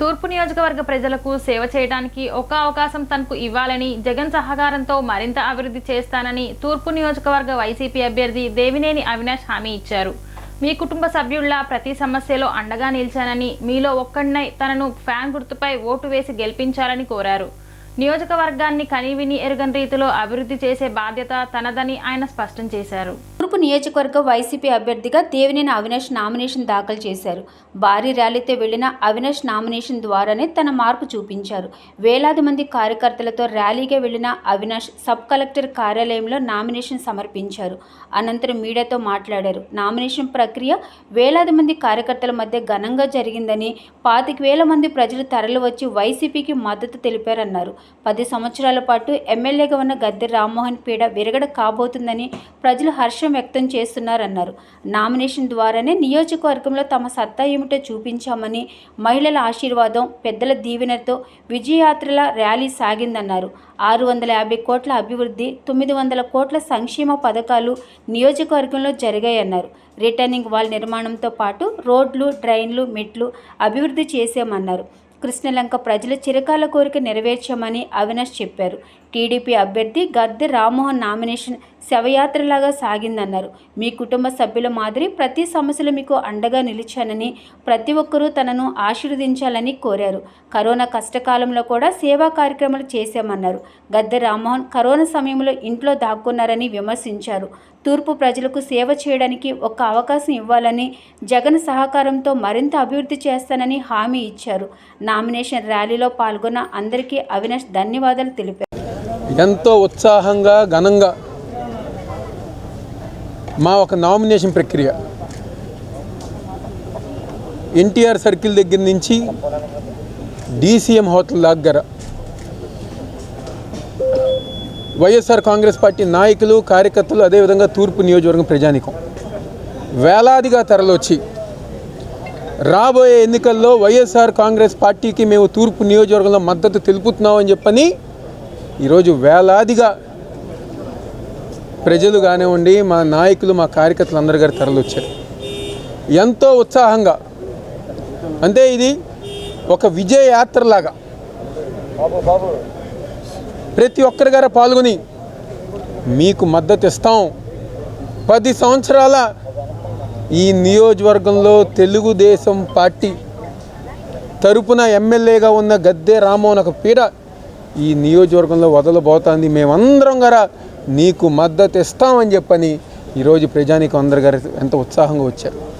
తూర్పు నియోజకవర్గ ప్రజలకు సేవ చేయడానికి ఒక అవకాశం తనకు ఇవ్వాలని జగన్ సహకారంతో మరింత అభివృద్ధి చేస్తానని తూర్పు నియోజకవర్గ వైసీపీ అభ్యర్థి దేవినేని అవినాష్ హామీ ఇచ్చారు. మీ కుటుంబ సభ్యుల్లా ప్రతి సమస్యలో అండగా నిలిచానని మీలో ఒక్కడినై తనను ఫ్యాన్ గుర్తుపై ఓటు వేసి గెలిపించాలని కోరారు. నియోజకవర్గాన్ని కనీవిని ఎరుగని రీతిలో అభివృద్ధి చేసే బాధ్యత తనదని ఆయన స్పష్టం చేశారు. తూర్పు నియోజకవర్గ వైసీపీ అభ్యర్థిగా దేవినేని అవినాష్ నామినేషన్ దాఖలు చేశారు. భారీ ర్యాలీతో వెళ్ళిన అవినాష్ నామినేషన్ ద్వారానే తన మార్పు చూపించారు. వేలాది మంది కార్యకర్తలతో ర్యాలీగా వెళ్ళిన అవినాష్ సబ్ కలెక్టర్ కార్యాలయంలో నామినేషన్ సమర్పించారు. అనంతరం మీడియాతో మాట్లాడారు. నామినేషన్ ప్రక్రియ వేలాది మంది కార్యకర్తల మధ్య ఘనంగా జరిగిందని పాతిక వేల మంది ప్రజలు తరలివచ్చి వైసీపీకి మద్దతు తెలిపారన్నారు. పది సంవత్సరాల పాటు ఎమ్మెల్యేగా ఉన్న గద్దె రామ్మోహన్ పీడ విరగడ కాబోతుందని ప్రజలు హర్షం వ్యక్తం చేస్తున్నారన్నారు. నామినేషన్ ద్వారానే నియోజకవర్గంలో తమ సత్తా ఏమిటో చూపించామని మహిళల ఆశీర్వాదం పెద్దల దీవెనతో విజయయాత్రల ర్యాలీ సాగిందన్నారు. ఆరు వందల యాభై కోట్ల అభివృద్ధి తొమ్మిది వందల కోట్ల సంక్షేమ పథకాలు నియోజకవర్గంలో జరిగాయన్నారు. రిటర్నింగ్ వాల్ నిర్మాణంతో పాటు రోడ్లు డ్రైన్లు మెట్లు అభివృద్ధి చేశామన్నారు. కృష్ణలంక ప్రజల చిరకాల కోరిక నెరవేర్చామని అవినాష్ చెప్పారు. టీడీపీ అభ్యర్థి గద్దె రామ్మోహన్ నామినేషన్ శవయాత్రలాగా సాగిందన్నారు. మీ కుటుంబ సభ్యుల మాదిరి ప్రతి సమస్యలు మీకు అండగా నిలిచానని ప్రతి ఒక్కరూ తనను ఆశీర్వదించాలని కోరారు. కరోనా కష్టకాలంలో కూడా సేవా కార్యక్రమాలు చేశామన్నారు. గద్దె రామ్మోహన్ కరోనా సమయంలో ఇంట్లో దాక్కున్నారని విమర్శించారు. తూర్పు ప్రజలకు సేవ చేయడానికి ఒక అవకాశం ఇవ్వాలని జగన్ సహకారంతో మరింత అభివృద్ధి చేస్తానని హామీ ఇచ్చారు. నామినేషన్ ర్యాలీలో పాల్గొన్న అందరికీ అవినాష్ ధన్యవాదాలు తెలిపారు. ఎంతో ఉత్సాహంగా ఘనంగా మా ఒక నామినేషన్ ప్రక్రియ. ఎన్టీఆర్ సర్కిల్ దగ్గర నుంచి డీసీఎం హోటల్ దగ్గర వైఎస్ఆర్ కాంగ్రెస్ పార్టీ నాయకులు కార్యకర్తలు అదేవిధంగా తూర్పు నియోజకవర్గం ప్రజానికం. వేలాదిగా తరలొచ్చి రాబోయే ఎన్నికల్లో వైఎస్ఆర్ కాంగ్రెస్ పార్టీకి మేము తూర్పు నియోజకవర్గంలో మద్దతు తెలుపుతున్నామని చెప్పని ఈరోజు వేలాదిగా ప్రజలు కానివ్వండి మా నాయకులు మా కార్యకర్తలు అందరి గారు తరలొచ్చారు ఎంతో ఉత్సాహంగా. అంటే ఇది ఒక విజయ యాత్రలాగా ప్రతి ఒక్కరి గారు పాల్గొని మీకు మద్దతు ఇస్తాం. పది సంవత్సరాల ఈ నియోజకవర్గంలో తెలుగుదేశం పార్టీ తరపున ఎమ్మెల్యేగా ఉన్న గద్దె రామోహన్ ఒక పీడ ఈ నియోజకవర్గంలో వదలబోతోంది మేమందరం గారా నీకు మద్దతు ఇస్తామని చెప్పని ఈరోజు ప్రజానికి అందరు గారు ఎంత ఉత్సాహంగా వచ్చారు.